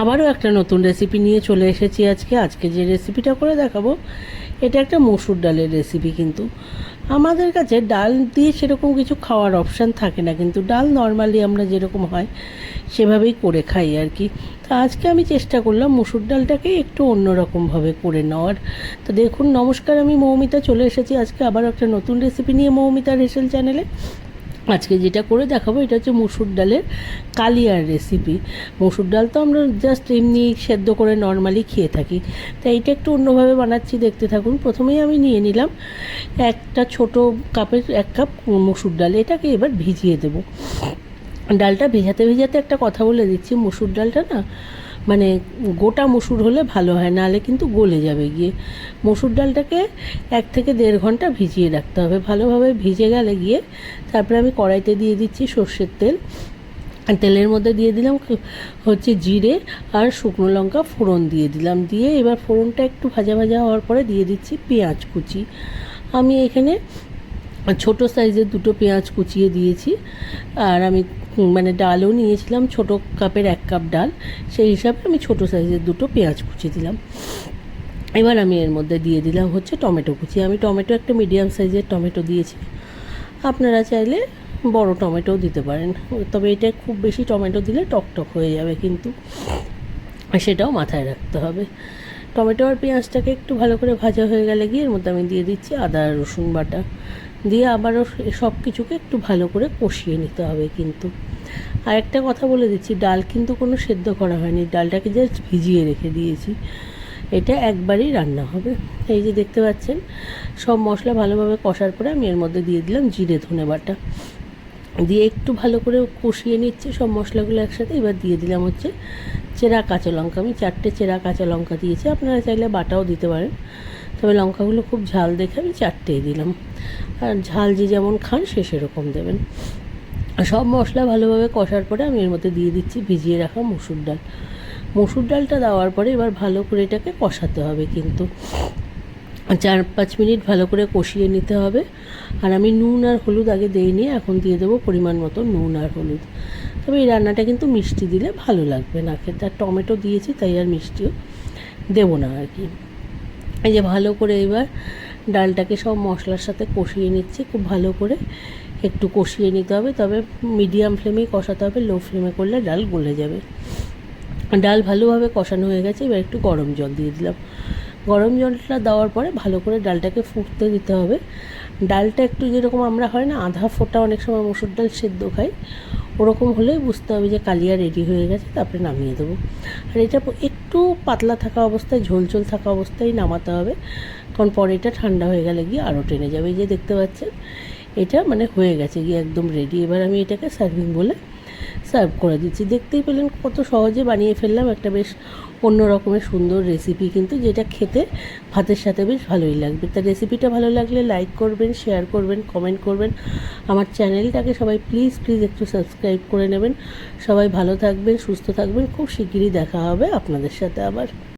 আবারও একটা নতুন রেসিপি নিয়ে চলে এসেছি আজকে। আজকে যে রেসিপিটা করে দেখাবো, এটা একটা মসুর ডালের রেসিপি কিন্তু। আমাদের কাছে ডাল দিয়ে সেরকম কিছু খাওয়ার অপশান থাকে না, কিন্তু ডাল নর্মালি আমরা যেরকম হয়, সেভাবেই করে খাই আর কি। তো আজকে আমি চেষ্টা করলাম মুসুর ডালটাকে একটু অন্যরকমভাবে করে নেওয়ার। তো দেখুন, নমস্কার, আমি মৌমিতা, চলে এসেছি আজকে আবার একটা নতুন রেসিপি নিয়ে মৌমিতা রেসেল চ্যানেলে। আজকে যেটা করে দেখাবো, এটা হচ্ছে মুসুর ডালের কালিয়ার রেসিপি মুসুর ডাল তো আমরা জাস্ট এমনি সেদ্ধ করে নর্মালি খেয়ে থাকি। তাই এটা একটু অন্যভাবে বানাচ্ছি, দেখতে থাকুন। প্রথমেই আমি নিয়ে নিলাম একটা ছোট কাপের, এক কাপ মুসুর ডাল। এটাকে এবার ভিজিয়ে দেবো। ডালটা ভেজাতে ভেজাতে একটা কথা বলে দিচ্ছি। মুসুর ডালটা না মানে গোটা মসুর হলে ভালো হয় নাহলে কিন্তু গলে যাবে গিয়ে। মসুর ডালটাকে এক থেকে দেড় ঘণ্টা ভিজিয়ে রাখতে হবে। ভালোভাবে ভিজে গেলে গিয়ে তারপরে আমি কড়াইতে দিয়ে দিচ্ছি সর্ষের তেল। তেলের মধ্যে দিয়ে দিলাম হচ্ছে জিরে আর শুকনো লঙ্কা ফোড়ন দিয়ে দিলাম। দিয়ে এবার ফোড়নটা একটু ভাজা ভাজা হওয়ার পরে দিয়ে দিচ্ছি পেঁয়াজ কুচি। আমি এখানে ছোট সাইজের দুটো পেঁয়াজ কুচিয়ে দিয়েছি। আর আমি মানে ডালও নিয়েছিলাম, ছোট কাপের এক কাপ ডাল। সেই হিসাবে আমি ছোট সাইজের দুটো পেঁয়াজ কুচি দিলাম। এবার আমি এর মধ্যে দিয়ে দিলাম হচ্ছে টমেটো কুচি। আমি টমেটো একটা মিডিয়াম সাইজের টমেটো দিয়েছি। আপনারা চাইলে বড় টমেটোও দিতে পারেন। তবে এটা খুব বেশি টমেটো দিলে টকটক হয়ে যাবে কিন্তু সেটাও মাথায় রাখতে হবে। টমেটো আর পেঁয়াজটাকে একটু ভালো করে ভাজা হয়ে গেলে গিয়ে এর মধ্যে আমি দিয়ে দিচ্ছি আদা, রসুন বাটা। দিয়ে আবারও সব কিছুকে একটু ভালো করে কষিয়ে নিতে হবে কিন্তু। আর একটা কথা বলে দিচ্ছি, ডাল কিন্তু কোনো সেদ্ধ করা হয়নি, ডালটাকে জাস্ট ভিজিয়ে রেখে দিয়েছি। এটা একবারই রান্না হবে। এই যে দেখতে পাচ্ছেন, সব মশলা ভালোভাবে কষার পরে আমি এর মধ্যে দিয়ে দিলাম জিরে ধনে বাটা। দিয়ে একটু ভালো করে কষিয়ে নিচ্ছে সব মশলাগুলো একসাথে। এবার দিয়ে দিলাম হচ্ছে চেরা কাঁচা লঙ্কা। আমি চারটে চেরা কাঁচা লঙ্কা দিয়েছি। আপনারা চাইলে বাটাও দিতে পারেন। তবে লঙ্কাগুলো খুব ঝাল দেখে আমি চারটেই দিলাম। আর ঝাল যে যেমন খান সে সেরকম দেবেন। সব মশলা ভালোভাবে কষার পরে আমি এর মধ্যে দিয়ে দিচ্ছি ভিজিয়ে রাখা মুসুর ডাল। মুসুর ডালটা দেওয়ার পরে এবার ভালো করে এটাকে কষাতে হবে কিন্তু। চার পাঁচ মিনিট ভালো করে কষিয়ে নিতে হবে। আর আমি নুন আর হলুদ আগে দিয়ে নিয়ে এখন দিয়ে দেবো পরিমাণ মতো নুন আর হলুদ। তবে এই রান্নাটা কিন্তু মিষ্টি দিলে ভালো লাগবে না খেতে। আর টমেটো দিয়েছি তাই আর মিষ্টিও দেবো না আর কি। এই যে ভালো করে এবার ডালটাকে সব মশলার সাথে কষিয়ে নিচ্ছি খুব ভালো করে। একটু কষিয়ে নিতে হবে, তবে মিডিয়াম ফ্লেমেই কষাতে হবে লো ফ্লেমে করলে ডাল গলে যাবে। ডাল ভালোভাবে কষানো হয়ে গেছে, এবার একটু গরম জল দিয়ে দিলাম। গরম জলটা দেওয়ার পরে ভালো করে ডালটাকে ফুটতে দিতে হবে। ডালটা একটু যেরকম আমরা হয় না, আধা ফোটা অনেক সময় মুসুর ডাল সেদ্ধ খাই, ওরকম হলেই বুঝতে হবে যে কালিয়া রেডি হয়ে গেছে, তারপরে নামিয়ে দেবো। আর এটা একটু পাতলা থাকা অবস্থায়, ঝোল ঝোল থাকা অবস্থায় নামাতে হবে, কারণ পরে এটা ঠান্ডা হয়ে গেলে গিয়ে আরও টেনে যাবে। এই যে দেখতে পাচ্ছেন এটা মানে হয়ে গেছে, গিয়ে একদম রেডি এবার আমি এটাকে সার্ভিং বলে সার্ভ করে দিচ্ছি। দেখতেই পেলেন কত সহজে বানিয়ে ফেললাম, একটা বেশ অন্য রকমের সুন্দর রেসিপি কিন্তু যেটা খেতে ভাতের সাথে বেশ ভালোই লাগবে। তা রেসিপিটা ভালো লাগলে লাইক করবেন শেয়ার করবেন কমেন্ট করবেন। আমার চ্যানেলটাকে সবাই প্লিজ প্লিজ একটু সাবস্ক্রাইব করে নেবেন। সবাই ভালো থাকবেন, সুস্থ থাকবেন। খুব শিগগিরই দেখা হবে আপনাদের সাথে আবার।